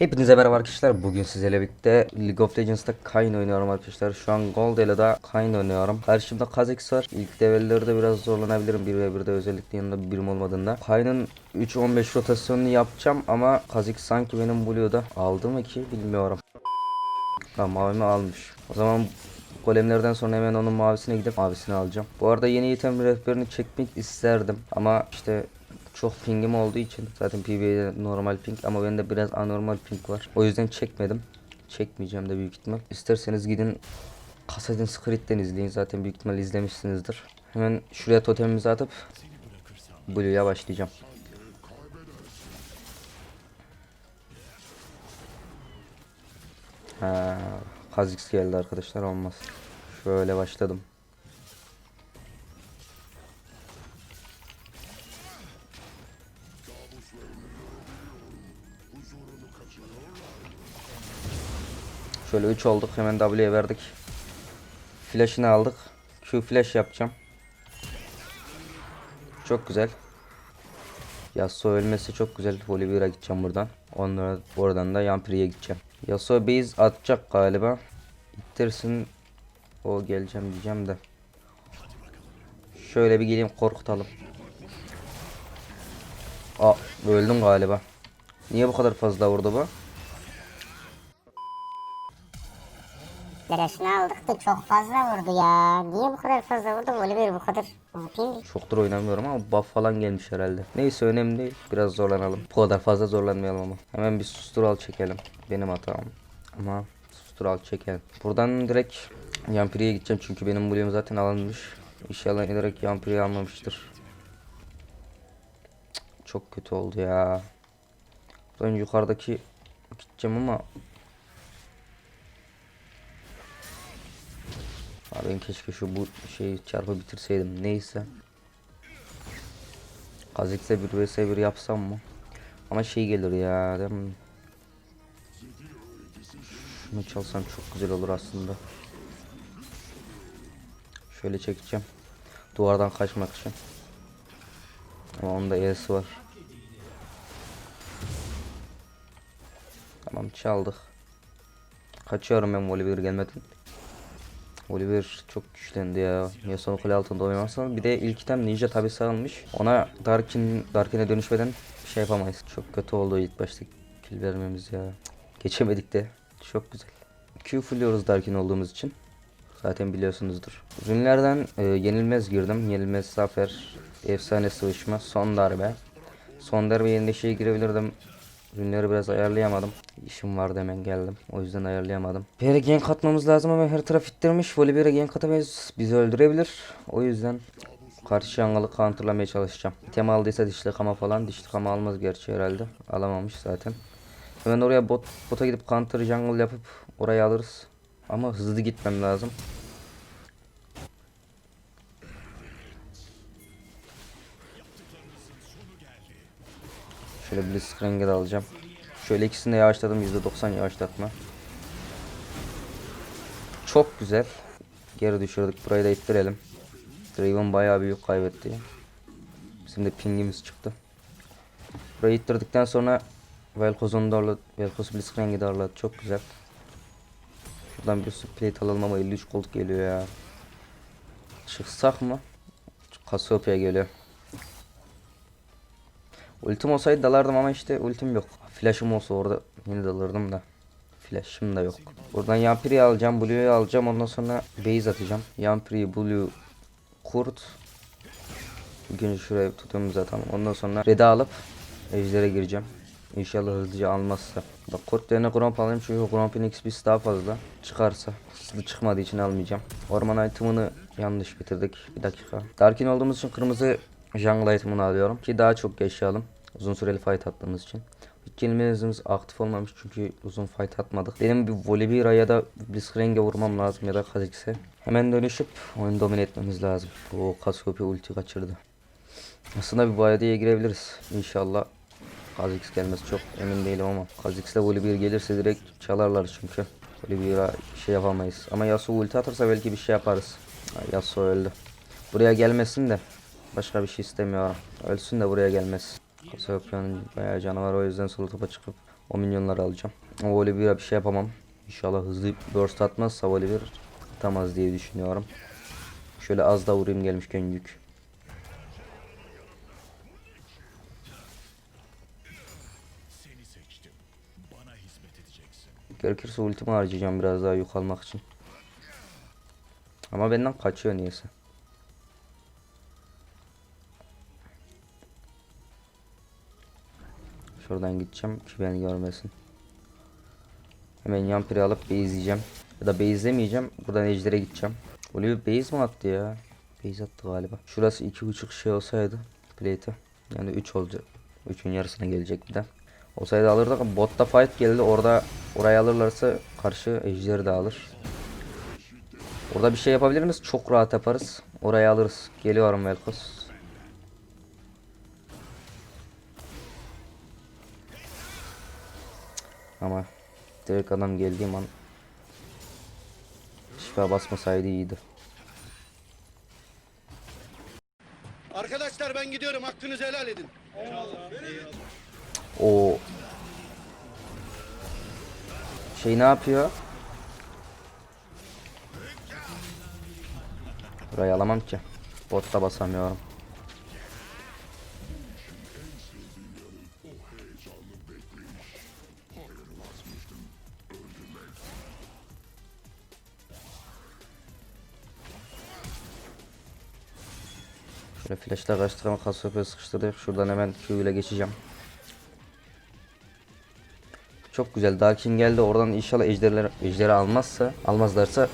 Hepinize merhaba arkadaşlar. Bugün sizlerle birlikte League of Legends'ta Kayn oynuyorum arkadaşlar. Şu an Gold Elo'da Kayn oynuyorum. Karşımda Kha'Zix var. İlk level'lerde biraz zorlanabilirim 1 ve 1'de özellikle yanında bir birim olmadığında. Kayn'ın 3-15 rotasyonunu yapacağım ama Kha'Zix sanki benim Blue'da aldı mı ki bilmiyorum. Ha mavimi almış. O zaman golemlerden sonra hemen onun mavisine gidip mavisini alacağım. Bu arada yeni item rehberini çekmek isterdim ama işte çok pingim olduğu için zaten PvE'de normal ping ama bende biraz anormal ping var. O yüzden çekmedim. Çekmeyeceğim de büyük ihtimal. İsterseniz gidin Assassin's Creed'den izleyin. Zaten büyük ihtimal izlemişsinizdir. Hemen şuraya totemimizi atıp Blue'ya başlayacağım. Ha, Kha'Zix geldi arkadaşlar olmaz. Şöyle başladım. Şöyle 3 olduk. Hemen W'ye verdik. Flash'ını aldık. Q flash yapacağım. Çok güzel. Yasuo ölmesi çok güzel. Volibear'a gideceğim buradan. Onlara oradan da Yampiri'ye gideceğim. Yasuo base atacak galiba. İttirsin. O geleceğim diyeceğim de. Şöyle bir geleyim korkutalım. Aa öldüm galiba. Niye bu kadar fazla vurdu bu? Flash'ını aldık da çok fazla vurdu ya. Niye bu kadar fazla vurdu? Oliver bu kadar ping. Çoktur oynamıyorum ama buff falan gelmiş herhalde. Neyse önemli değil. Biraz zorlanalım. Bu kadar fazla zorlanmayalım ama. Hemen bir sustural çekelim. Benim hatam. Ama sustural çekelim. Buradan direkt Yampiri'ye gideceğim çünkü benim Blue'um zaten alınmış. İnşallah direkt Yampiri'yi almamıştır. Çok kötü oldu ya. Buradan yukarıdaki gideceğim ama Abi ben keşke şu bu şeyi çarpı bitirseydim. Neyse. Kha'Zix'e 1 vs 1 yapsam mı? Ama şey gelir ya? Şunu çalsam çok güzel olur aslında. Şöyle çekeceğim. Duvardan kaçmak için. Ama onda E'si var. Tamam çaldık. Kaçıyorum ben Volibear gelmeden. Oliver çok güçlendi ya. Yasuo kule altında oynamazsan. Bir de ilk item ninja tabi sağlamış. Ona Darkin Darkin'e dönüşmeden bir şey yapamayız. Çok kötü oldu ilk başta kill vermemiz ya. Geçemedik de. Çok güzel. Q fulluyoruz Darkin olduğumuz için. Zaten biliyorsunuzdur. Ürünlerden e, yenilmez girdim. Yenilmez zafer. Efsane sıvışma. Son darbe. Son darbe yerine şey girebilirdim. Ürünleri biraz ayarlayamadım. İşim vardı hemen geldim. O yüzden ayarlayamadım. Bir yere gank atmamız lazım ama her taraf ittirmiş. Volibear'a gank atamayız. Bizi öldürebilir. O yüzden karşı jungle'ı counterlamaya çalışacağım. İtem aldıysa dişli kama falan. Dişli kama almaz gerçi herhalde. Alamamış zaten. Hemen oraya bot, bota gidip counter jungle yapıp orayı alırız. Ama hızlı gitmem lazım. Şöyle Blitzcrank'e de alacağım. Şöyle ikisini de yavaşladım. %90 yavaşlatma. Çok güzel. Geri düşürdük. Burayı da ittirelim. Draven bayağı büyük kaybetti. Bizim de pingimiz çıktı. Burayı ittirdikten sonra Velkoz'un darla Velkoz Blitzcrank'i darladı. Çok güzel. Şuradan bir plate alalım ama 53 gold geliyor ya. Çıksak mı? Cassiopeia geliyor. Ultim olsaydı dalardım ama işte ultim yok. Flash'ım olsa orada yine dalırdım da. Flash'ım da yok. Buradan Yampiri'yi alacağım, Blue'yu alacağım. Ondan sonra base atacağım. Yampiri, Blue, Kurt. Bugün şuraya tutuyorum zaten. Ondan sonra Red'i alıp Ejder'e gireceğim. İnşallah hızlıca almazsa. Bak Kurt yerine Gromp alayım çünkü Gromp'in XP'si daha fazla. Çıkarsa. Hızlı çıkmadığı için almayacağım. Orman item'ını yanlış bitirdik. Bir dakika. Darkin olduğumuz için kırmızı jungle item'ını alıyorum. Ki daha çok yaşayalım. Uzun süreli fight attığımız için. İlk kelimemiz aktif olmamış çünkü uzun fight atmadık. Benim bir Volibear'a ya da Blitzcrank'e vurmam lazım ya da Kha'Zix'e. Hemen dönüşüp oyunu domine etmemiz lazım. O Cassiopeia ulti kaçırdı. Aslında bir Bayadi'ye girebiliriz. İnşallah Kha'Zix gelmez çok emin değilim ama Kha'Zix'le Volibear gelirse direkt çalarlar çünkü. Volibear'a şey yapamayız. Ama Yasuo ulti atarsa belki bir şey yaparız. Yasuo öldü. Buraya gelmesin de başka bir şey istemiyorum. Ölsün de buraya gelmez. Kasapia'nın bayağı canı var o yüzden solo topa çıkıp O minyonları alacağım. O Oliver'a bir şey yapamam. İnşallah hızlı burst atmazsa Oliver atamaz diye düşünüyorum. Şöyle az da vurayım gelmişken yük. Gerekirse ultimi harcayacağım biraz daha yük almak için. Ama benden kaçıyor niyeyse. Şuradan gideceğim ki beni görmesin. Hemen yan piri alıp base'leyeceğim. Ya da base'lemeyeceğim. Buradan ejder'e gideceğim. Oluyor base mi attı ya? Base attı galiba. Şurası iki buçuk şey olsaydı plate'e. Yani 3 olacak. 3'ün yarısına gelecek bir de. Olsaydı alırdık botta fight geldi. Orada orayı alırlarsa karşı ejderi de alır. Orada bir şey yapabilir miyiz? Çok rahat yaparız. Orayı alırız. Geliyorum Velkos. Ama direkt adam geldiğim an şifa basmasaydı iyiydi. Arkadaşlar ben gidiyorum. Hakkınızı helal edin. O şey ne yapıyor? Burayı alamam ki. Botta basamıyorum. Şöyle flashla kaçtırma kasöpe sıkıştırdık. Şuradan hemen Q ile geçeceğim. Çok güzel. Darkin geldi. Oradan inşallah ejderler ejderi almazsa, almazlarsa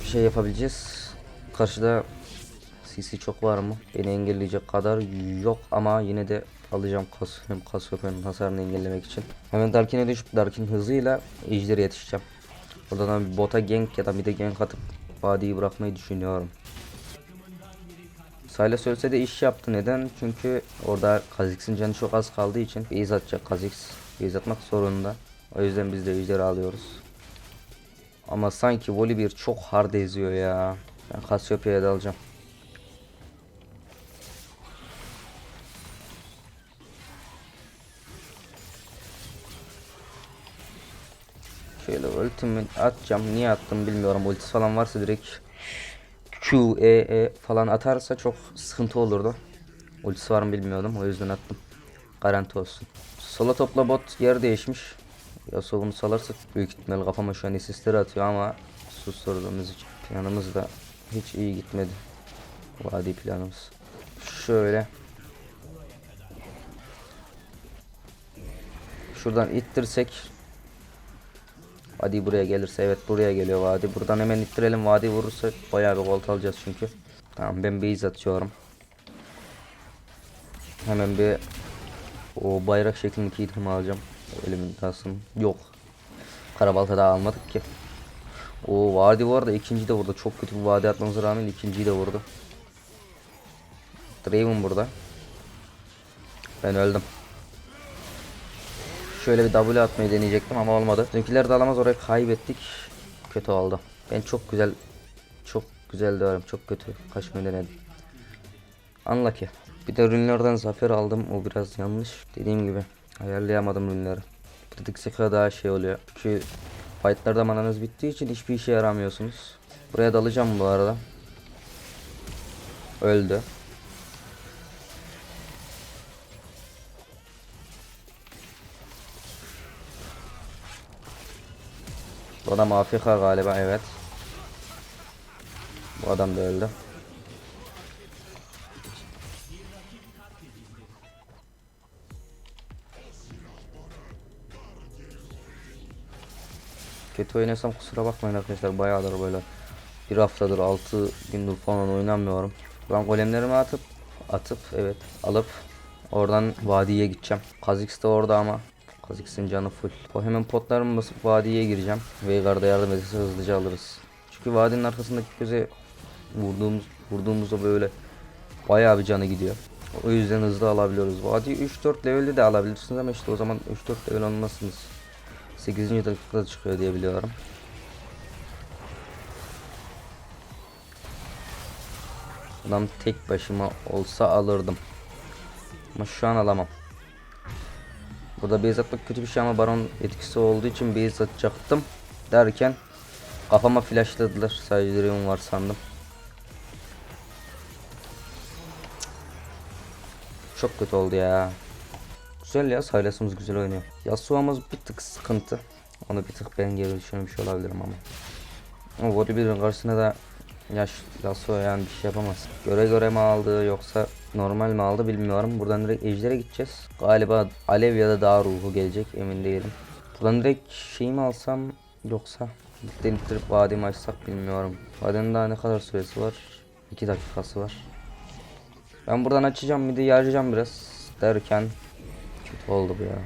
bir şey yapabileceğiz. Karşıda CC çok var mı? Beni engelleyecek kadar yok ama yine de alacağım kas hem Kasyopya'nın hasarını engellemek için. Hemen Darkin'e düşüp Darkin hızıyla ejderi yetişeceğim. Oradan bir bota gank ya da bir de gank atıp vadiyi bırakmayı düşünüyorum. Silas ölse de iş yaptı. Neden? Çünkü orada Kha'Zix'in canı çok az kaldığı için base atacak Kha'Zix. Base atmak zorunda. O yüzden biz de ejderi alıyoruz. Ama sanki Volibear çok hard eziyor ya. Ben Cassiopeia'ya da alacağım. Şöyle ultimi atacağım. Niye attım bilmiyorum. Ultisi falan varsa direkt Q, E, E falan atarsa çok sıkıntı olurdu. Ultisi var mı bilmiyordum. O yüzden attım. Garanti olsun. Solo topla bot yer değişmiş. Yasuo bunu salarsak büyük ihtimal kafama şu an asistleri atıyor ama susturduğumuz için planımız da hiç iyi gitmedi. Vadi planımız. Şöyle. Şuradan ittirsek Vadi buraya gelirse evet buraya geliyor vadi. Buradan hemen ittirelim vadi vurursa bayağı bir volt alacağız çünkü. Tamam ben base atıyorum. Hemen bir o bayrak şeklindeki itemi alacağım. Elimin tasım yok. Karabalta daha almadık ki. O vadi bu arada ikinci de vurdu. Çok kötü bir vadi atmamıza rağmen ikinciyi de vurdu. Draven burada. Ben öldüm. Şöyle bir W atmayı deneyecektim ama olmadı. Bizimkiler de alamaz orayı kaybettik. Kötü oldu. Ben çok güzel çok güzel diyorum. Çok kötü kaçmayı denedim. Unlucky. Bir de rünlerden zafer aldım. O biraz yanlış. Dediğim gibi ayarlayamadım rünleri. Kritik zeka daha şey oluyor. Çünkü fightlarda mananız bittiği için hiçbir işe yaramıyorsunuz. Buraya dalacağım bu arada. Öldü. Bu adam Afrika galiba evet. Bu adam da öldü. Kötü oynasam kusura bakmayın arkadaşlar bayağıdır böyle bir haftadır 6 gündür falan oynamıyorum. Ben golemlerimi atıp atıp evet alıp oradan vadiye gideceğim. Kha'Zix de orada ama Kha'Zix'in canı full. O hemen potlarımı basıp vadiye gireceğim. Veigar'da yardım ederse hızlıca alırız. Çünkü vadinin arkasındaki göze vurduğumuz vurduğumuzda böyle bayağı bir canı gidiyor. O yüzden hızlı alabiliyoruz. Vadiyi 3-4 levelde de alabilirsiniz ama işte o zaman 3-4 level olmazsınız. 8. dakikada çıkıyor diye biliyorum. Adam tek başıma olsa alırdım. Ama şu an alamam. Burada base atmak kötü bir şey ama baron etkisi olduğu için base atacaktım. Derken kafama flashladılar. Sadece Rion var sandım. Çok kötü oldu ya. Güzel ya Sylas'ımız güzel oynuyor. Yasuo'muz bir tık sıkıntı. Onu bir tık ben geri düşünmüş olabilirim ama. Ama Volibear'ın karşısına da yaş Yasuo yani bir şey yapamaz. Göre göre mi aldı yoksa normal mi aldı bilmiyorum. Buradan direkt Ejder'e gideceğiz. Galiba Alev ya da Dağ ruhu gelecek emin değilim. Buradan direkt şey mi alsam yoksa Ligden ittirip vadimi açsak bilmiyorum. Vadinin daha ne kadar süresi var? 2 dakikası var. Ben buradan açacağım midi yarayacağım biraz derken kötü oldu bu ya.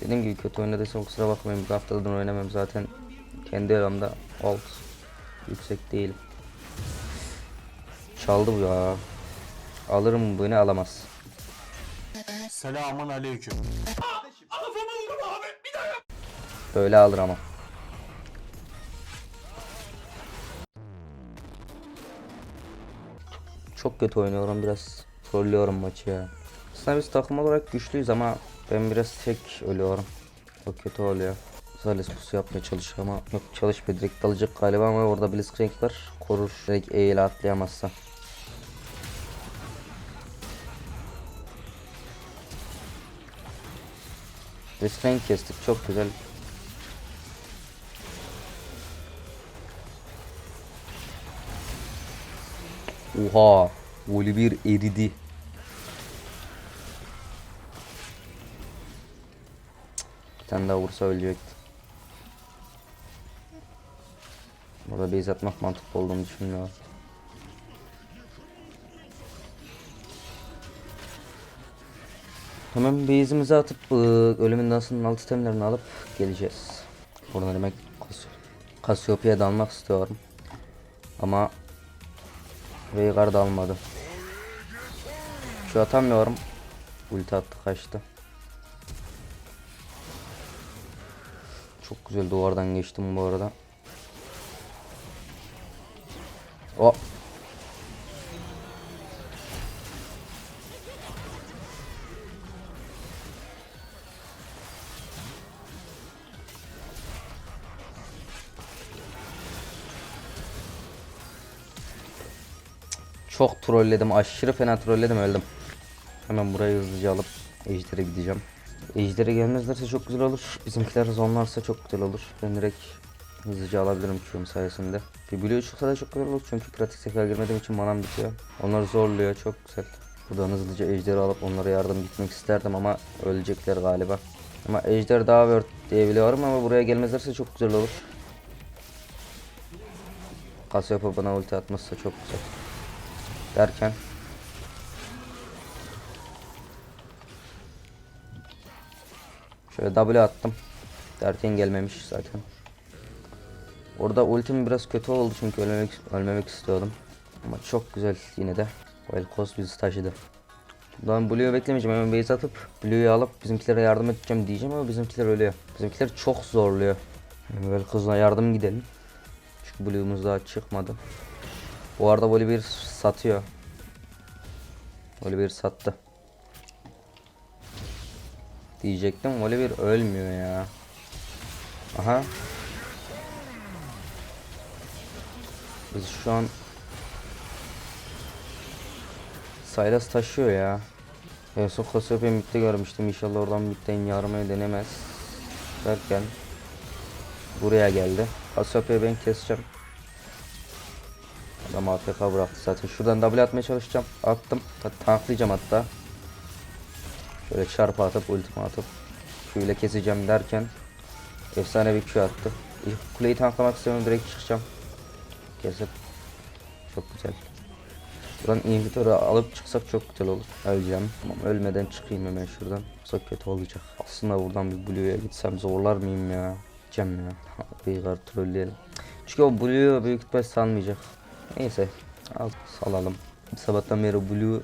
Dediğim gibi kötü oynadıysam kusura bakmayın bir haftadan oynamam zaten kendi elimde alt yüksek değil. Çaldı bu ya. Alırım bunu alamaz. Selamun aleyküm. Böyle alır ama. Çok kötü oynuyorum biraz. Trollüyorum maçı ya. Aslında biz takım olarak güçlüyüz ama ben biraz tek ölüyorum. O kötü oluyor. Zales pusu yapmaya çalışıyor ama yok çalışmıyor direkt dalacak galiba ama orada Blitzcrank var. Korur direkt E ile atlayamazsa. Blitzcrank kestik çok güzel. Oha. Volibear eridi. Bir tane daha vursa ölecekti. Burada base atmak mantıklı olduğunu düşünmüyorum. Hemen base'imizi atıp ıı, ölümün dansının altı temlerini alıp geleceğiz. Buradan hemen Kas Kasyopya'ya dalmak istiyorum. Ama Veigar da almadı. Şu atamıyorum. Ulti attı kaçtı. Çok güzel duvardan geçtim bu arada. O. Çok trolledim. Aşırı fena trolledim öldüm. Hemen burayı hızlıca alıp Ejder'e gideceğim. Ejder'e gelmezlerse çok güzel olur. Bizimkiler zonlarsa çok güzel olur. Ben direkt hızlıca alabilirim Q'm sayesinde. Bir Blue çıksa da çok güzel olur çünkü pratik sefer girmediğim için manam bitiyor. Onları zorluyor çok güzel. Buradan hızlıca Ejder'i alıp onlara yardım gitmek isterdim ama ölecekler galiba. Ama Ejder daha word diyebiliyorum ama buraya gelmezlerse çok güzel olur. Cassiopeia bana ulti atmazsa çok güzel derken şöyle W attım derken gelmemiş zaten. Orada ultim biraz kötü oldu çünkü ölmemek ölmemek istiyordum. Ama çok güzel yine de. Velkos bizi taşıdı. Buradan Blue'yu beklemeyeceğim hemen base atıp Blue'yu alıp bizimkilere yardım edeceğim diyeceğim ama bizimkiler ölüyor. Bizimkiler çok zorluyor. Yani Velkos'una yardım gidelim. Çünkü Blue'umuz daha çıkmadı. Bu arada Volibear satıyor. Volibear sattı. Diyecektim Volibear ölmüyor ya. Aha. Biz şu an Saylas taşıyor ya. En son Cassiopeia midde görmüştüm. İnşallah oradan midden yarmayı denemez. Derken buraya geldi. Cassiopeia'yı ben keseceğim. Adam AFK bıraktı zaten. Şuradan W atmaya çalışacağım. Attım. Ta- Tanklayacağım hatta. Şöyle çarpı atıp ultimi atıp Q ile keseceğim derken efsane bir Q attı. İlk kuleyi tanklamak istiyorum direkt çıkacağım. Kesip çok güzel. Buradan inhibitörü alıp çıksak çok güzel olur. Öleceğim. Tamam ölmeden çıkayım hemen şuradan. Yoksa kötü olacak. Aslında buradan bir Blue'ya gitsem zorlar mıyım ya? Gideceğim ya. Beygar trolleyelim. Çünkü o Blue'yu büyük ihtimal salmayacak. Neyse. Al salalım. Sabahtan beri Blue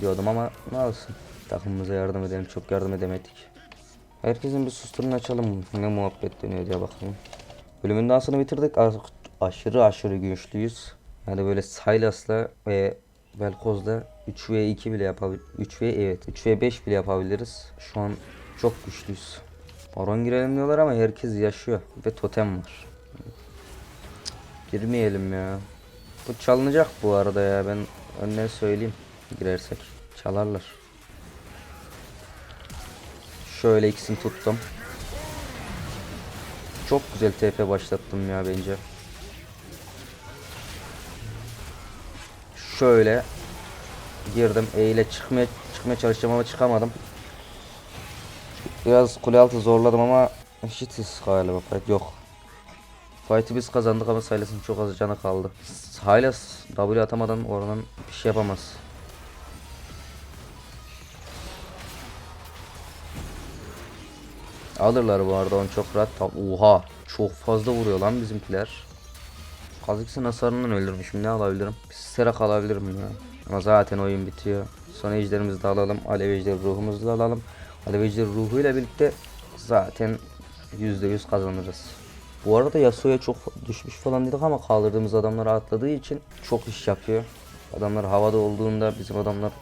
diyordum ama ne olsun. Takımımıza yardım edelim. Çok yardım edemedik. Herkesin bir susturunu açalım. Ne muhabbet dönüyor diye bakalım. Bölümün dansını bitirdik. Artık aşırı aşırı güçlüyüz. Yani böyle Sylas'la ve Velkoz'la 3v2 bile yapabilir. 3v evet 3v5 bile yapabiliriz. Şu an Çok güçlüyüz. Baron girelim diyorlar ama herkes yaşıyor. Ve totem var. Girmeyelim ya. Bu çalınacak bu arada ya. Ben önden söyleyeyim. Girersek. Çalarlar. Şöyle ikisini tuttum. Çok güzel TP başlattım ya bence. Şöyle girdim. E ile çıkmaya çıkmaya çalışacağım ama çıkamadım. Biraz kule altı zorladım ama eşitiz galiba yok. Fight'ı biz kazandık ama Silas'ın çok az canı kaldı. Silas W atamadan oradan bir şey yapamaz. Alırlar bu arada onu çok rahat. Oha çok fazla vuruyor lan bizimkiler. Kazıksın hasarından öldürmüşüm ne alabilirim? Bir Serak alabilirim ya. Ama zaten oyun bitiyor. Son ejderimizi de alalım. Alev ejderi ruhumuzu da alalım. Alev ejderi ruhuyla birlikte zaten %100 kazanırız. Bu arada Yasuo'ya çok düşmüş falan dedik ama kaldırdığımız adamları atladığı için çok iş yapıyor. Adamlar havada olduğunda bizim adamlar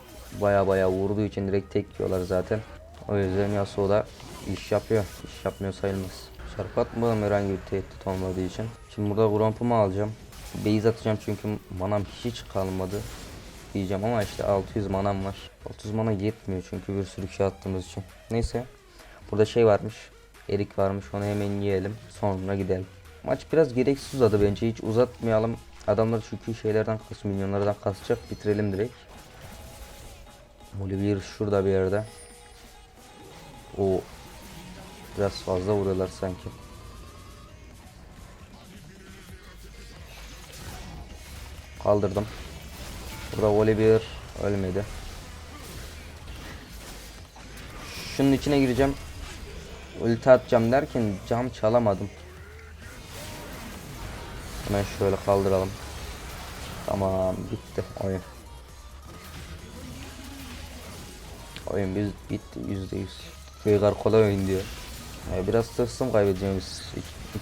baya baya vurduğu için direkt tek yiyorlar zaten. O yüzden Yasuo da iş yapıyor. İş yapmıyor sayılmaz. Çarpı atmadım herhangi bir tehdit olmadığı için. Şimdi burada Gromp'umu alacağım. Base atacağım çünkü manam hiç kalmadı. Diyeceğim ama işte 600 manam var. 600 mana yetmiyor çünkü bir sürü şey attığımız için. Neyse. Burada şey varmış. Erik varmış onu hemen yiyelim. Sonra gidelim. Maç biraz gereksiz uzadı bence. Hiç uzatmayalım. Adamlar çünkü şeylerden kas, milyonlardan kasacak. Bitirelim direkt. Olivier şurada bir yerde. O biraz fazla vuruyorlar sanki. Kaldırdım. Burada Olivier ölmedi. Şunun içine gireceğim. Ulti atacağım derken cam çalamadım. Hemen şöyle kaldıralım. Tamam bitti oyun. Oyun biz bitti yüzde yüz. Veigar kolay oyun diyor. Ee, biraz tırstım kaybedeceğimiz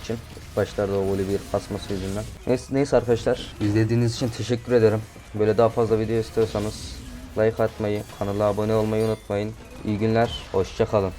için. İlk Başlarda o voley bir kasması yüzünden. Neyse, neyse arkadaşlar. izlediğiniz için teşekkür ederim. Böyle daha fazla video istiyorsanız like atmayı, kanala abone olmayı unutmayın. İyi günler, hoşça kalın.